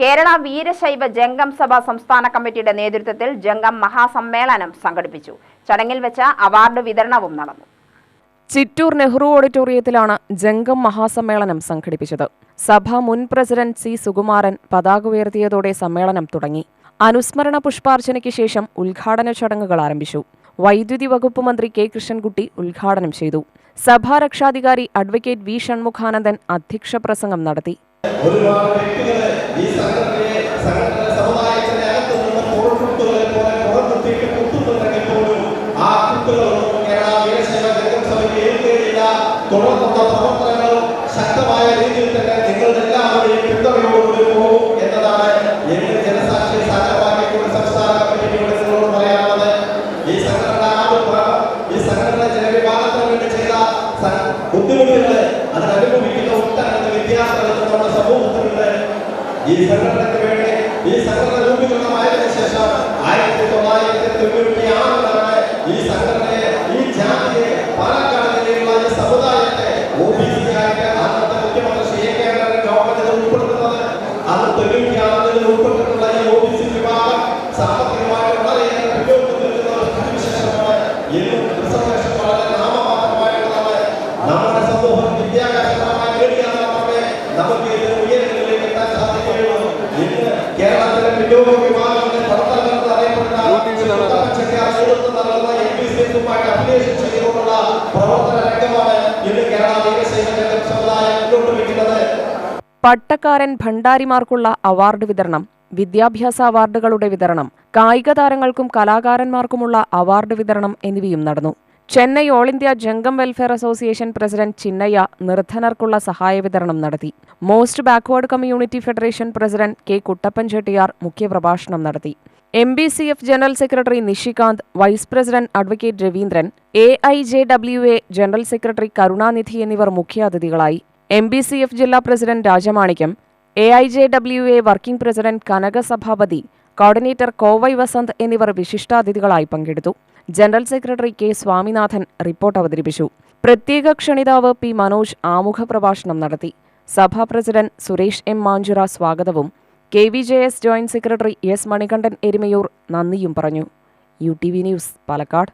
കേരള വീരശൈവ ജംഗം സഭ സംസ്ഥാന കമ്മിറ്റിയുടെ നേതൃത്വത്തിൽ ജംഗം മഹാസമ്മേളനം സംഘടിപ്പിച്ചു. ചടങ്ങിൽ വെച്ച അവാർഡ് വിതരണവും നടന്നു. ചിറ്റൂർ നെഹ്റു ഓഡിറ്റോറിയത്തിലാണ് ജംഗം മഹാസമ്മേളനം സംഘടിപ്പിച്ചത്. സഭ മുൻ പ്രസിഡന്റ് സി സുകുമാരൻ പതാക ഉയർത്തിയതോടെ സമ്മേളനം തുടങ്ങി. അനുസ്മരണ പുഷ്പാർച്ചനയ്ക്ക് ശേഷം ഉദ്ഘാടന ചടങ്ങുകൾ ആരംഭിച്ചു. വൈദ്യുതി വകുപ്പ് മന്ത്രി കെ കൃഷ്ണൻകുട്ടി ഉദ്ഘാടനം ചെയ്തു. സഭാരക്ഷാധികാരി അഡ്വക്കേറ്റ് വി ഷൺമുഖാനന്ദൻ അധ്യക്ഷ പ്രസംഗം നടത്തി. ഒരുപാട് തുടർന്നുള്ള പ്രവർത്തനങ്ങളും ശക്തമായ രീതിയിൽ തന്നെ നിങ്ങളുടെ എല്ലാവരുടെയും പിന്തുണയോടുകൂടി പോകും എന്നതാണ് എന്റെ ജനസാക്ഷി സാധനമാക്കിക്കൊണ്ട് സംസ്ഥാന കമ്മിറ്റിയോട് നിങ്ങളോട് പറയാനുള്ളത്. ഈ സംഘടന ഈ സംഘടന ജനവിഭാഗത്തിന് വേണ്ടി ചെയ്ത ബുദ്ധിമുട്ടുകൾ അതിനനുഭവിക്കുന്ന ഒട്ടനവധി വിദ്യാർത്ഥികൾ നമ്മുടെ സമൂഹത്തിലുണ്ട്. ഈ സംഘടനയ്ക്ക് വേണ്ടി ഈ സംഘടന രൂപീകരണമായതിനു ശേഷം ആയിരത്തി തൊള്ളായിരത്തി തൊണ്ണൂറ്റി പട്ടക്കാരൻ ഭണ്ഡാരിമാർക്കുള്ള അവാർഡ് വിതരണം വിദ്യാഭ്യാസ അവാർഡുകളുടെ വിതരണം കായിക താരങ്ങൾക്കും കലാകാരന്മാർക്കുമുള്ള അവാർഡ് വിതരണം എന്നിവയും നടന്നു. Chennai all India Jangam welfare association president Chinnaiah നിർധനർക്കുള്ള സഹായ വിതരണം നടത്തി. Most backward community federation president K Kuttappan Chettiar മുഖ്യപ്രഭാഷണം നടത്തി. M B C F general secretary Nishikant vice president advocate Raveendran A I J W A general secretary Karunanidhi എന്നിവർ മുഖ്യാതിഥികളായി. M B C F ജില്ലാ president Rajamanickam A I J W A working president Kanakasabhapathy coordinator Kovai Vasanth എന്നിവർ വിശിഷ്ടാതിഥികളായി പങ്കെടുത്തു. General secretary K Swaminathan report അവതരിപ്പിച്ചു. പ്രത്യേക ക്ഷണിതാവ് P Manoj ആമുഖ പ്രഭാഷണം നടത്തി. സഭാ പ്രസിഡന്റ് സുരേഷ് എം മാഞ്ചുറ സ്വാഗതവും K V J S joint secretary S Manikandan Erumayoor നന്ദിയും പറഞ്ഞു. U T V news Palakkad.